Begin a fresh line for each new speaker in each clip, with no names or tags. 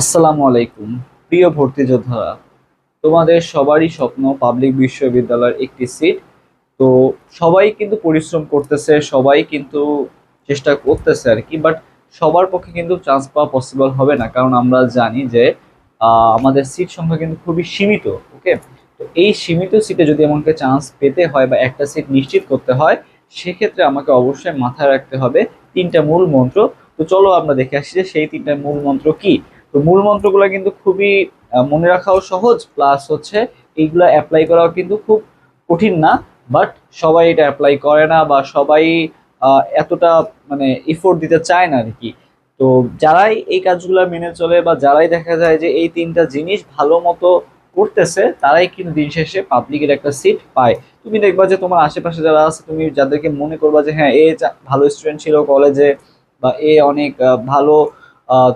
আসসালামু আলাইকুম। প্রিয় ভর্তি যোদ্ধারা, তোমাদের সবারই স্বপ্ন পাবলিক বিশ্ববিদ্যালয়ের একটি সিট তো সবাই কিন্তু পরিশ্রম করতেছে, সবাই কিন্তু চেষ্টা করতেছে আর কি বাট সবার পক্ষে কিন্তু চান্স পাওয়া পসিবল হবে না। কারণ আমরা জানি যে আমাদের সিট সংখ্যা কিন্তু খুবই সীমিত ওকে তো এই সীমিত সিটে যদি আমাকে চান্স পেতে হয় বা একটা সিট নিশ্চিত করতে হয়, সেক্ষেত্রে আমাকে অবশ্যই মাথায় রাখতে হবে তিনটা মূল মন্ত্র। তো চলো আমরা দেখে আসি যে সেই তিনটা মূল মন্ত্র কি। তো মূল মন্ত্রগুলো কিন্তু খুবই মনে রাখাও সহজ প্লাস হচ্ছে এইগুলা অ্যাপ্লাই করাও কিন্তু খুব কঠিন না বাট সবাই এটা অ্যাপ্লাই করে না বা সবাই এতটা মানে এফোর্ট দিতে চায় না আর কি তো যারাই এই কাজগুলো মেনে চলে বা যারাই দেখা যায় যে এই তিনটা জিনিস ভালো মতো করতেছে, তারাই কিন্তু দিন শেষে পাবলিকের একটা সিট পায়। তুমি দেখবা যে তোমার আশেপাশে যারা আছে, তুমি যাদেরকে মনে করবা যে হ্যাঁ এ ভালো স্টুডেন্ট ছিল কলেজে বা এ অনেক ভালো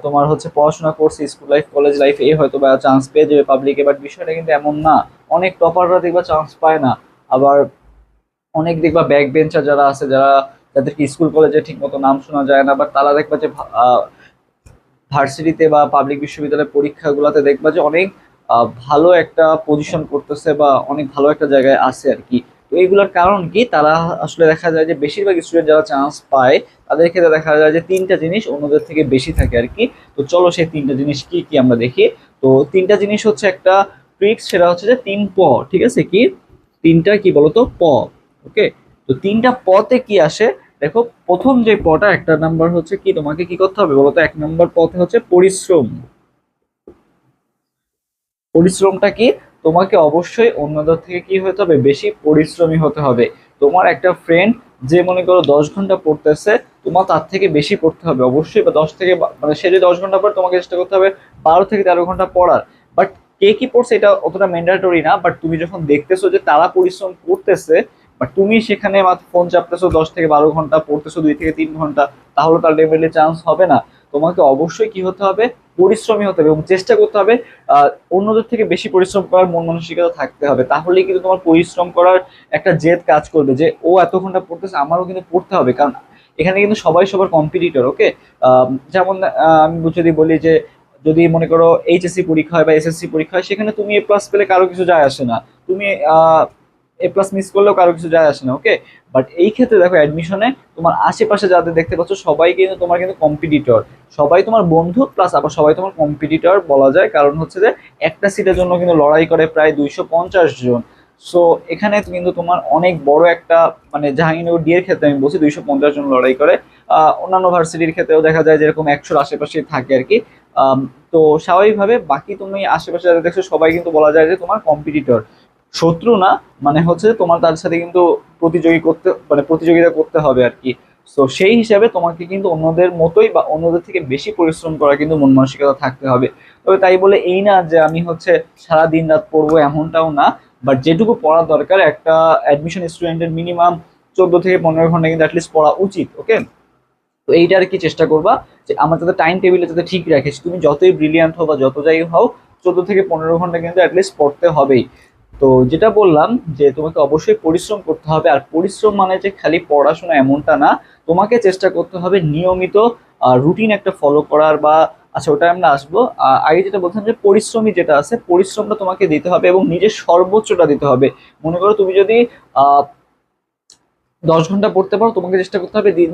তোমার হচ্ছে পড়াশোনা করছে স্কুল লাইফ কলেজ লাইফ এ হয়তো বা চান্স পেয়ে যাবে পাবলিকে বাট বিষয়টা কিন্তু এমন না। অনেক টপাররা দেখবা চান্স পায় না। আবার অনেক দেখবা ব্যাক বেঞ্চার যারা আছে, যারা যাদেরকে স্কুল কলেজে ঠিক মতো নাম শোনা যায় না বাট তারা দেখবা যে ভার্সিটিতে বা পাবলিক বিশ্ববিদ্যালয়ের পরীক্ষাগুলোতে দেখবা যে অনেক ভালো একটা পজিশন করতেছে বা অনেক ভালো একটা জায়গায় আছে আর কি। এইগুলোর কারণ কি? তারা আসলে দেখা যায় যে বেশিরভাগ স্টুডেন্ট যারা চান্স পায়, তাদের ক্ষেত্রে দেখা যায় যে তিনটা জিনিস অন্যদের থেকে বেশি থাকে আর কি। তো চলো সেই তিনটা জিনিস কি কি আমরা দেখি। তো তিনটা জিনিস হচ্ছে একটা ট্রিক্স সেটা হচ্ছে যে তিন প, ঠিক আছে কি? তিনটা কি বলতো? প ওকে তো তিনটা পতে কি আসে? দেখো, প্রথম যে পটা, একটা নাম্বার হচ্ছে কি? তোমাকে কি করতে হবে বলতো? এক নম্বর পথে হচ্ছে পরিশ্রম। পরিশ্রমটা কি? তোমাকে অবশ্যই অন্যদের থেকে কি হতে হবে? বেশি পরিশ্রমী হতে হবে। তোমার একটা ফ্রেন্ড যে মনে করো দশ ঘণ্টা পড়তেছে, তোমার তার থেকে বেশি পড়তে হবে। অবশ্যই বা দশ থেকে মানে সে যদি দশ ঘণ্টা পড়ে, তোমাকে চেষ্টা করতে হবে বারো থেকে তেরো ঘণ্টা পড়ার। বাট কে কি পড়ছে এটা অতটা ম্যান্ডেটরি না বাট তুমি যখন দেখতেছো যে তারা পরিশ্রম করতেছে বাট তুমি সেখানে মাত্র ফোন চাপতেছো দশ থেকে বারো ঘণ্টা, পড়তেছো দুই থেকে তিন ঘণ্টা, তাহলে তার লেভেলে চান্স হবে না। তোমাকে অবশ্যই কি হতে হবে? পরিশ্রমী হতে হবে এবং চেষ্টা করতে হবে অন্যদের থেকে বেশি পরিশ্রম করার মন মানসিকতা থাকতে হবে। তাহলেই কিন্তু তোমার পরিশ্রম করার একটা জেদ কাজ করবে যে, ও এত ঘণ্টা পড়তেছে, আমারও কিন্তু পড়তে হবে। কারণ এখানে কিন্তু সবাই সবার কম্পিটিটর ওকে যেমন আমি যদি বলি যে, যদি মনে করো এইচএসসি পরীক্ষা হয় বা এসএসসি পরীক্ষা হয়, সেখানে তুমি এ প্লাস পেলে কারও কিছু যায় আসে না। তুমি এ প্লাস মিস করলেও কারও কিছু যায় আসে না ওকে বাট এই ক্ষেত্রে দেখো অ্যাডমিশনে তোমার আশেপাশে যাদের দেখতে পাচ্ছ, সবাই কিন্তু তোমার কিন্তু কম্পিটিটর সবাই তোমার বন্ধু প্লাস আবার সবাই তোমার কম্পিটিটর বলা যায়। কারণ হচ্ছে যে, একটা সিটের জন্য কিন্তু লড়াই করে প্রায় দুইশো পঞ্চাশ জন। সো এখানে কিন্তু তোমার অনেক বড় একটা মানে জাহাঙ্গীরনগর ডি এর ক্ষেত্রে আমি বলছি, দুইশো পঞ্চাশ জন লড়াই করে। অন্যান্য ভার্সিটির ক্ষেত্রেও দেখা যায় যেরকম একশোর আশেপাশে থাকে আর কি। তো স্বাভাবিকভাবে বাকি তুমি আশেপাশে যাদের দেখছ, সবাই কিন্তু বলা যায় যে তোমার কম্পিটিটর শত্রু না মানে হচ্ছে তোমার তার সাথে কিন্তু প্রতিযোগী করতে মানে প্রতিযোগিতা করতে হবে আর কি। তো সেই হিসাবে তোমাকে কিন্তু অন্যদের মতোই বা অন্যদের থেকে বেশি পরিশ্রম করা কিন্তু মন মানসিকতা থাকতে হবে। তবে তাই বলে এই না যে আমি হচ্ছে সারা দিন রাত পড়ব এমনটাও না বাট যেটুকু পড়া দরকার, একটা অ্যাডমিশন স্টুডেন্টের মিনিমাম চোদ্দ থেকে পনেরো ঘণ্টা কিন্তু অ্যাটলিস্ট পড়া উচিত ওকে তো এইটা আর কি চেষ্টা করবা যে আমার যাতে টাইম টেবিলে যাতে ঠিক রাখিস। তুমি যতই ব্রিলিয়ান্ট হও বা যত যাই হও চোদ্দ থেকে পনেরো ঘণ্টা কিন্তু অ্যাটলিস্ট পড়তে হবেই। তো যেটা বললাম যে তোমাকে অবশ্যই পরিশ্রম করতে হবে, আর পরিশ্রম মানে যে খালি পড়াশোনা এমনটা না, তোমাকে চেষ্টা করতে হবে নিয়মিত রুটিন একটা ফলো করার বা আচ্ছা ওটা আমরা আসব আগে যেটা বলছিলাম যে পরিশ্রমী যেটা আছে, পরিশ্রমটা তোমাকে দিতে হবে এবং নিজের সর্বোচ্চটা দিতে হবে। মনে করো তুমি যদি দশ ঘণ্টা পড়তে পারো, তোমাকে চেষ্টা করতে হবে দিন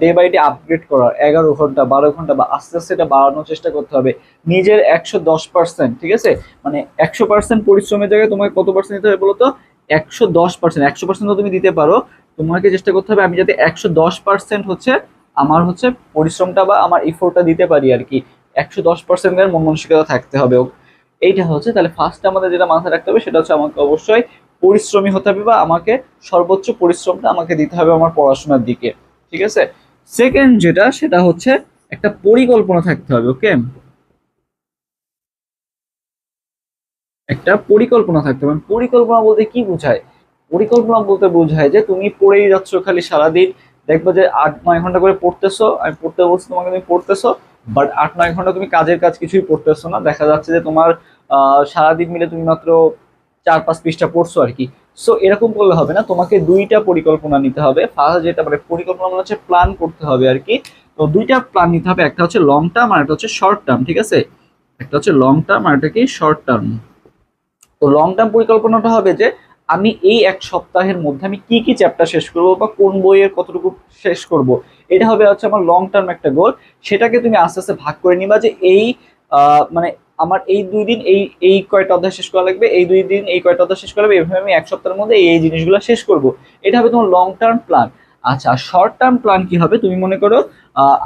ডে বাই ডে আপগ্রেড করার। এগারো ঘণ্টা, বারো ঘণ্টা বা আস্তে আস্তে এটা বাড়ানোর চেষ্টা করতে হবে। নিজের একশো দশ পার্সেন্ট ঠিক আছে? মানে একশো পার্সেন্ট পরিশ্রমের জায়গায় তোমাকে কত পার্সেন্ট দিতে হবে বলো তো? একশো দশ পার্সেন্ট একশো পার্সেন্ট তুমি দিতে পারো। তোমাকে চেষ্টা করতে হবে আমি যাতে একশো দশ পার্সেন্ট হচ্ছে আমার হচ্ছে পরিশ্রমটা বা আমার ইফোর্টটা দিতে পারি আর কি। একশো দশ পার্সেন্টের মন মানসিকতা থাকতে হবে। এইটা হচ্ছে, তাহলে ফার্স্ট আমাদের যেটা মাথায় রাখতে হবে সেটা হচ্ছে আমাকে অবশ্যই পরিশ্রমী হতে হবে বা আমাকে সর্বোচ্চ পরিশ্রমটা আমাকে দিতে হবে আমার পড়াশোনার দিকে, ঠিক আছে? সেকেন্ড যেটা, সেটা হচ্ছে একটা পরিকল্পনা থাকতে হবে ওকে একটা পরিকল্পনা থাকতে হবে। পরিকল্পনা বলতে কি বোঝায়? পরিকল্পনা বলতে বোঝায় যে তুমি পড়েই যাচ্ছ খালি সারাদিন, দেখবে যে আট, নয় ঘণ্টা করে পড়তেছো, আমি পড়তে বলছি তোমাকে তুমি পড়তেছো বাট আট, নয় ঘণ্টা তুমি কাজের কাজ কিছুই পড়তেছো না। দেখা যাচ্ছে যে তোমার সারাদিন মিলে তুমি মাত্র চার পাঁচ পৃষ্ঠা পড়ছো আর কি। সো এরকম করলে হবে না। তোমাকে দুইটা পরিকল্পনা নিতে হবে। ফার্স্ট যেটা মানে পরিকল্পনা মানে হচ্ছে প্ল্যান করতে হবে আর কি। তো দুইটা প্ল্যান নিতে হবে। একটা হচ্ছে লং টার্ম আর একটা হচ্ছে শর্ট টার্ম ঠিক আছে? একটা হচ্ছে লং টার্ম আর একটা কি শর্ট টার্ম তো লং টার্ম পরিকল্পনাটা হবে যে, আমি এই এক সপ্তাহের মধ্যে আমি কি কি চ্যাপ্টার শেষ করব বা কোন বইয়ের কতটুকু শেষ করব, এটা হবে হচ্ছে আমার লং টার্ম একটা গোল সেটাকে তুমি আস্তে আস্তে ভাগ করে নিবা যে এই মানে আমার এই দুই দিন এই এই কয়টা অধ্যায় শেষ করা লাগবে, এই দুই দিন এই কয়টা অধ্যায় শেষ করা লাগবে, এভাবে আমি এক সপ্তাহের মধ্যে এই জিনিসগুলো শেষ করব। এটা হবে তোমার লং টার্ম প্ল্যান আচ্ছা শর্ট টার্ম প্ল্যান কি হবে তুমি মনে করো?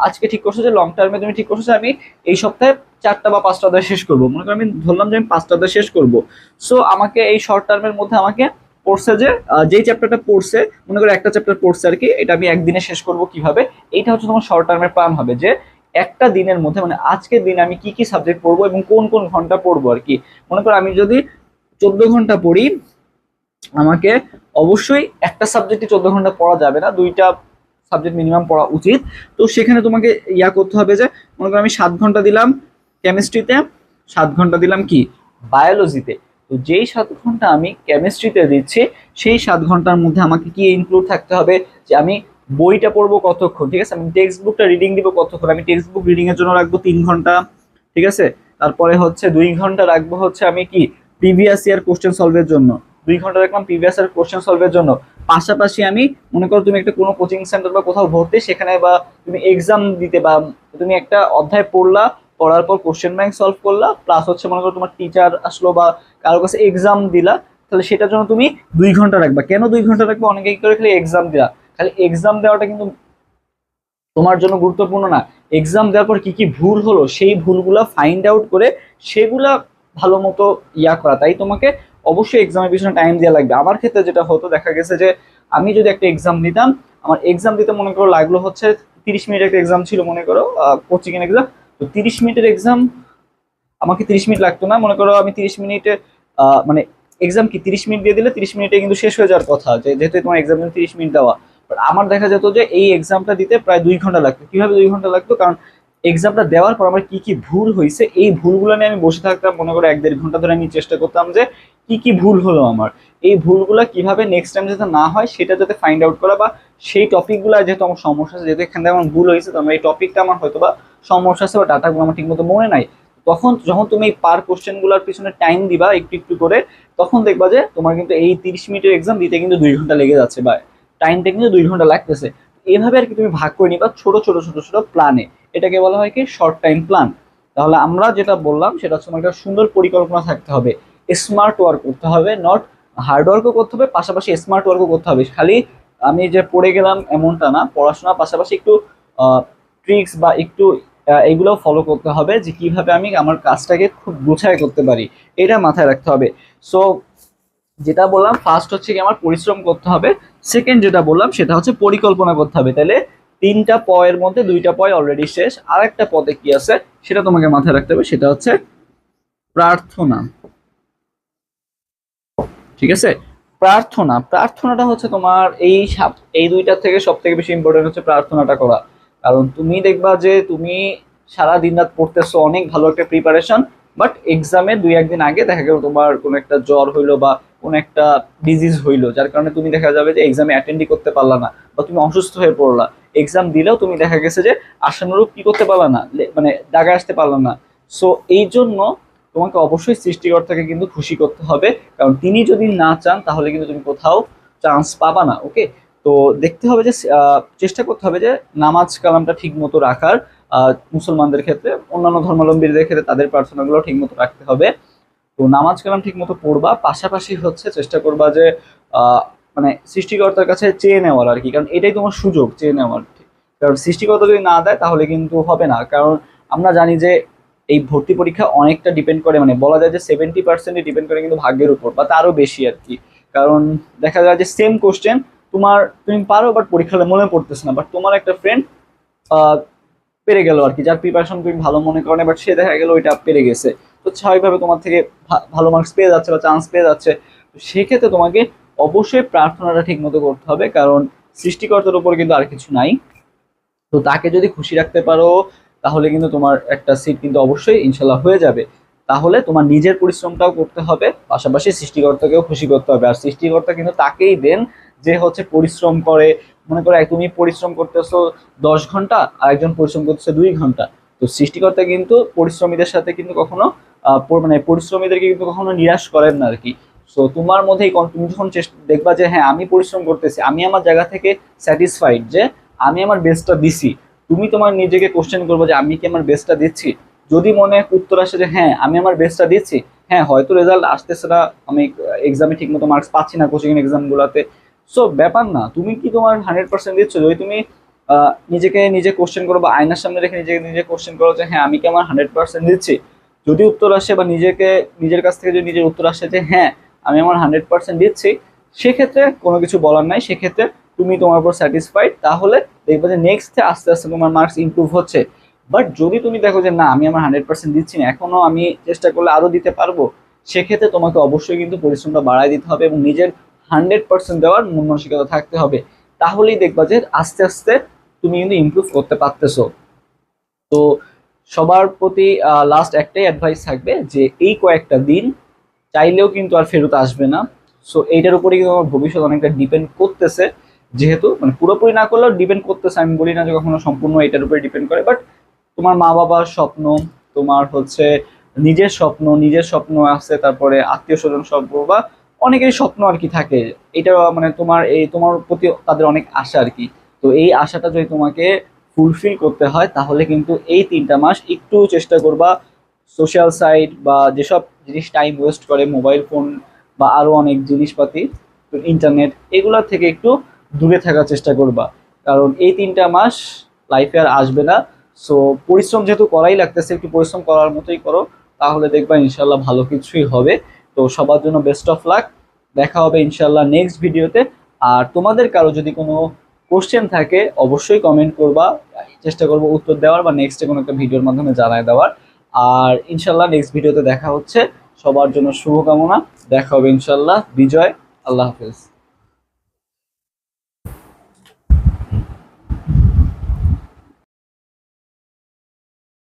আজকে ঠিক করছ যে লং টার্মে তুমি ঠিক করছ যে আমি এই সপ্তাহে চারটা বা পাঁচটা অধ্যায় শেষ করব। মনে করো আমি ধরলাম যে আমি পাঁচটা অধ্যায় শেষ করব। সো আমাকে এই শর্ট টার্মের মধ্যে আমাকে পড়ছে যে যেই চ্যাপ্টারটা পড়ছে, মনে করো একটা চ্যাপ্টার পড়ছে আর কি, এটা আমি একদিনে শেষ করব কীভাবে? এইটা হচ্ছে তোমার শর্ট টার্মের প্ল্যান হবে যে একটা দিনের মধ্যে মানে আজকের দিনে আমি কি কি সাবজেক্ট পড়ব এবং কোন কোন ঘণ্টা পড়ব আর কি? মনে করো আমি যদি চোদ্দ ঘণ্টা পড়ি, আমাকে অবশ্যই একটা সাবজেক্টে চোদ্দ ঘণ্টা পড়া যাবে না, দুইটা সাবজেক্ট মিনিমাম পড়া উচিত। তো সেখানে তোমাকে ইয়া করতে হবে যে, মনে করো আমি সাত ঘণ্টা দিলাম কেমিস্ট্রিতে সাত ঘণ্টা দিলাম কি? বায়োলজিতে তো যেই সাত ঘণ্টা আমি কেমিস্ট্রিতে দিচ্ছি, সেই সাত ঘণ্টার মধ্যে আমাকে কি ইনক্লুড থাকতে হবে? যে আমি বইটা পড়ব কতক্ষণ, ঠিক আছে? আমি টেক্সট বুকটা রিডিং দিব কতক্ষণ? আমি টেক্সট বুক রিডিং এর জন্য রাখব তিন ঘণ্টা, ঠিক আছে? তারপরে হচ্ছে দুই ঘণ্টা রাখব হচ্ছে আমি কি? প্রিভিয়াস ইয়ার কোশ্চেন সলভের জন্য। দুই ঘণ্টা রাখলাম প্রিভিয়াস ইয়ার কোশ্চেন সলভের জন্য। পাশাপাশি আমি, মনে করো তুমি একটা কোনো কোচিং সেন্টার বা কোথাও ভর্তি, সেখানে বা তুমি এক্সাম দিতে বা তুমি একটা অধ্যায় পড়লা, পড়ার পর কোশ্চেন ব্যাংক সলভ করলা প্লাস হচ্ছে মনে করো তোমার টিচার আসলো বা কারোর কাছে এক্সাম দিলা, তাহলে সেটার জন্য তুমি দুই ঘণ্টা রাখবা। কেন দুই ঘণ্টা রাখবা? অনেকে কি করে খালি এক্সাম দিলা খালি এক্সাম দেওয়াটা কিন্তু তোমার জন্য গুরুত্বপূর্ণ না। এক্সাম দেওয়ার পর কি কি ভুল হলো, সেই ভুলগুলা ফাইন্ড আউট করে সেগুলা ভালো মতো ইয়া করা। তাই তোমাকে অবশ্যই এক্সামের পিছনে টাইম দেওয়া লাগবে। আমার ক্ষেত্রে যেটা হতো, দেখা গেছে যে আমি যদি একটা এক্সাম দিতাম আমার এক্সাম দিতে মনে করো লাগল হচ্ছে তিরিশ মিনিট একটা এক্সাম ছিল মনে করো কোচিং এর এক্সাম তো তিরিশ মিনিটের এক্সাম আমাকে তিরিশ মিনিট লাগতো না। মনে করো আমি তিরিশ মিনিটে মানে এক্সাম কি তিরিশ মিনিট দিয়ে দিলে তিরিশ মিনিটে কিন্তু শেষ হয়ে যাওয়ার কথা। যেহেতু তোমার এক্সাম তিরিশ মিনিট দেওয়া। আমার দেখা যেত যে এই এক্সামটা দিতে প্রায় দুই ঘণ্টা লাগতো। কীভাবে দুই ঘণ্টা লাগতো? কারণ এক্সামটা দেওয়ার পর আমার কি কি ভুল হয়েছে এই ভুলগুলো নিয়ে আমি বসে থাকতাম, মনে করো এক দেড় ঘণ্টা ধরে আমি চেষ্টা করতাম যে কি কি ভুল হলো আমার। এই ভুলগুলো কীভাবে নেক্সট টাইম যাতে না হয়, সেটা যাতে ফাইন্ড আউট করা বা সেই টপিকগুলো যেহেতু আমার সমস্যা আছে, যেহেতু এখান থেকে আমার ভুল হয়েছে তো আমার এই টপিকটা আমার হয়তো বা সমস্যা আছে বা ডাটাগুলো আমার ঠিকমতো মনে নাই। তখন যখন তুমি এই পার কোশ্চেনগুলোর পিছনে টাইম দিবা একটু একটু করে, তখন দেখবা যে তোমার কিন্তু এই তিরিশ মিনিটের এক্সাম দিতে কিন্তু দুই ঘণ্টা লেগে যাচ্ছে বা টাইমটা কিন্তু দুই ঘণ্টা লাগতেছে। এভাবে আর কি তুমি ভাগ করে নিবা ছোট ছোট ছোট ছোট প্ল্যানে এটাকে বলা হয় কি? শর্ট টাইম প্ল্যান তাহলে আমরা যেটা বললাম সেটা হচ্ছে একটা সুন্দর পরিকল্পনা থাকতে হবে। স্মার্ট ওয়ার্ক করতে হবে নট হার্ড ওয়ার্কও করতে হবে পাশাপাশি স্মার্ট ওয়ার্কও করতে হবে। খালি আমি যে পড়ে গেলাম এমনটা না পড়াশোনার পাশাপাশি একটু ট্রিক্স বা একটু আহ, এইগুলো ফলো করতে হবে যে কীভাবে আমি আমার কাজটাকে খুব গুছায় করতে পারি। এটা মাথায় রাখতে হবে। সো যেটা বললাম ফার্স্ট হচ্ছে কি আমার পরিশ্রম করতে হবে। সেকেন্ড যেটা বললাম, সেটা হচ্ছে পরিকল্পনা করতে হবে। তাহলে তিনটা পয়ের মধ্যে দুইটা পয় অলরেডি শেষ। আর একটা পদে কি আছে, সেটা তোমাকে মাথায় রাখতে হবে, সেটা হচ্ছে প্রার্থনা। ঠিক আছে? প্রার্থনা, প্রার্থনাটা হচ্ছে তোমার এই এই দুইটা থেকে সব থেকে বেশি ইম্পর্টেন্ট হচ্ছে প্রার্থনাটা করা। কারণ তুমি দেখবা যে তুমি সারা দিন রাত পড়তেছো, অনেক ভালো একটা প্রিপারেশন বাট এক্সামে দুই একদিন আগে দেখা গেল তোমার কোনো একটা জ্বর হইল বা কোনো একটা ডিজিজ হইল, যার কারণে তুমি দেখা যাবে যে এক্সামে অ্যাটেন্ডই করতে পারলা না, বা তুমি অসুস্থ হয়ে পড়লা। এক্সাম দিলেও তুমি দেখা গেছে যে আশানুরূপ কি করতে পারলা না মানে জায়গায় আসতে পারলা না। সো এই জন্য তোমাকে অবশ্যই সৃষ্টিকর্তাকে কিন্তু খুশি করতে হবে, কারণ তিনি যদি না চান, তাহলে কিন্তু তুমি কোথাও চান্স পাবা না ওকে তো দেখতে হবে যে চেষ্টা করতে হবে যে নামাজ কালামটা ঠিক মতো রাখার মুসলমানদের ক্ষেত্রে, অন্যান্য ধর্মাবলম্বীদের ক্ষেত্রে তাদের প্রার্থনাগুলো ঠিক মতো রাখতে হবে। তো নামাজ কালাম ঠিক মতো পড়বা, পাশাপাশি হচ্ছে চেষ্টা করবা যে মানে সৃষ্টিকর্তার কাছে চেয়ে নেওয়ার আর কি কারণ এটাই তোমার সুযোগ, চেয়ে নেওয়ার। কারণ সৃষ্টিকর্তা যদি না দেয়, তাহলে কিন্তু হবে না। কারণ আমরা জানি যে, এই ভর্তি পরীক্ষা অনেকটা ডিপেন্ড করে মানে বলা যায় যে সেভেন্টি পার্সেন্টই ডিপেন্ড করে কিন্তু ভাগ্যের উপর বা তারও বেশি আর কি কারণ দেখা যায় যে সেম কোশ্চেন তোমার তুমি পারো বাট পরীক্ষাতে মনে পড়তেছে না বাট তোমার একটা ফ্রেন্ড পেরে গেল আর কি যার প্রিপারেশন তুমি ভালো মনে করো না বাট সে দেখা গেল ওইটা পেরে গেছে। তো স্বাভাবিকভাবে তোমার থেকে ভালো মার্কস পেয়ে যাচ্ছে বা চান্স পেয়ে যাচ্ছে। তো সেক্ষেত্রে তোমাকে অবশ্যই প্রার্থনাটা ঠিক মতো করতে হবে, কারণ সৃষ্টিকর্তার উপর কিন্তু আর কিছু নাই। তো তাকে যদি খুশি রাখতে পারো, তাহলে কিন্তু তোমার একটা সিট কিন্তু অবশ্যই ইনশাল্লাহ হয়ে যাবে। তাহলে তোমার নিজের পরিশ্রমটাও করতে হবে, পাশাপাশি সৃষ্টিকর্তাকেও খুশি করতে হবে। আর সৃষ্টিকর্তা কিন্তু তাকেই দেন যে হচ্ছে পরিশ্রম করে। মনে করো তুমি পরিশ্রম করতেছো দশ ঘণ্টা আর একজন পরিশ্রম করতেছে দুই ঘণ্টা। তো সৃষ্টিকর্তা কিন্তু পরিশ্রমীদের সাথে কিন্তু কখনো মানে পরিশ্রমীদেরকে কিন্তু কখনো নিরাশ করেন না আর কি সো তোমার মধ্যে এই কন- তুমি যখন চেষ্টা, দেখবা যে হ্যাঁ আমি পরিশ্রম করতেছি, আমি আমার জায়গা থেকে স্যাটিসফাইড যে আমি আমার বেস্টটা দিছি। তুমি তোমার নিজেকে কোশ্চেন করব যে আমি কি আমার বেস্টটা দিচ্ছি? যদি মনে উত্তর আসে যে হ্যাঁ আমি আমার বেস্টটা দিচ্ছি হ্যাঁ হয়তো রেজাল্ট আসতেছে না, আমি এক্সামে ঠিক মতো মার্কস পাচ্ছি না, কোচিং এক্সামগুলোতে সো ব্যাপার না, তুমি কি তোমার হান্ড্রেড পার্সেন্ট দিচ্ছ? যদি তুমি নিজেকে নিজে কোশ্চেন করো বা আয়নার সামনে রেখে নিজেকে নিজে কোশ্চেন করো যে হ্যাঁ আমি কি আমার হান্ড্রেড পার্সেন্ট দিচ্ছি? যদি উত্তর আসে বা নিজেকে, নিজের কাছ থেকে যদি নিজের উত্তর আসে যে হ্যাঁ আমি আমার হান্ড্রেড পার্সেন্ট দিচ্ছি, সেক্ষেত্রে কোনো কিছু বলার নাই। সেক্ষেত্রে তুমি তোমার উপর স্যাটিসফাইড তাহলে দেখবে যে নেক্সটে আস্তে আস্তে তোমার মার্কস ইমপ্রুভ হচ্ছে। বাট যদি তুমি দেখো যে, না, আমি আমার হান্ড্রেড পার্সেন্ট দিচ্ছি না এখনও আমি চেষ্টা করলে আরও দিতে পারব, সেক্ষেত্রে তোমাকে অবশ্যই কিন্তু পরিশ্রমটা বাড়ায় দিতে হবে এবং নিজের হান্ড্রেড পার্সেন্ট দেওয়ার মন মানসিকতা থাকতে হবে। তাহলেই দেখবা যে আস্তে আস্তে তুমি কিন্তু ইমপ্রুভ করতে পারতেছো। তো সবার প্রতি লাস্ট একটাই অ্যাডভাইস থাকবে যে এই কয়েকটা দিন চাইলেও কিন্তু আর ফেরত আসবে না। সো এইটার উপরে কিন্তু আমার ভবিষ্যৎ অনেকটা ডিপেন্ড করতেছে। যেহেতু মানে পুরোপুরি না করলেও ডিপেন্ড করতেছে, আমি বলি না যে কখনো সম্পূর্ণ এটার উপরে ডিপেন্ড করে বাট তোমার মা বাবার স্বপ্ন, তোমার হচ্ছে নিজের স্বপ্ন নিজের স্বপ্ন আছে, তারপরে আত্মীয় স্বজন স্বপ্ন বা অনেকেরই স্বপ্ন আর কি থাকে। এটা মানে তোমার এই, তোমার প্রতি তাদের অনেক আশা আর কি। তো এই আশাটা যদি তোমাকে ফুলফিল করতে হয়, তাহলে কিন্তু এই তিনটা মাস একটু চেষ্টা করবা সোশ্যাল সাইট বা যেসব জিনিস টাইম ওয়েস্ট করে মোবাইল ফোন বা আরও অনেক জিনিসপাতি ইন্টারনেট এগুলোর থেকে একটু দূরে থাকার চেষ্টা করবা। কারণ এই তিনটা মাস লাইফে আর আসবে না। সো পরিশ্রম যেহেতু করাই লাগতেছে, একটু পরিশ্রম করার মতোই করো, তাহলে দেখবা ইনশাল্লাহ ভালো কিছুই হবে। তো সবার জন্য বেস্ট অফ লাক দেখা হবে ইনশাল্লাহ নেক্সট ভিডিওতে আর তোমাদের কারও যদি কোনো কোশ্চেন থাকে, অবশ্যই কমেন্ট করবা। চেষ্টা করব উত্তর দেওয়ার বা নেক্সটে কোনো একটা ভিডিওর মাধ্যমে জানায় দেওয়ার। আর ইনশাল্লাহ নেক্সট ভিডিওতে দেখা হচ্ছে। সবার জন্য শুভকামনা। দেখা হবে ইনশাল্লাহ। বিজয়, আল্লাহ হাফেজ।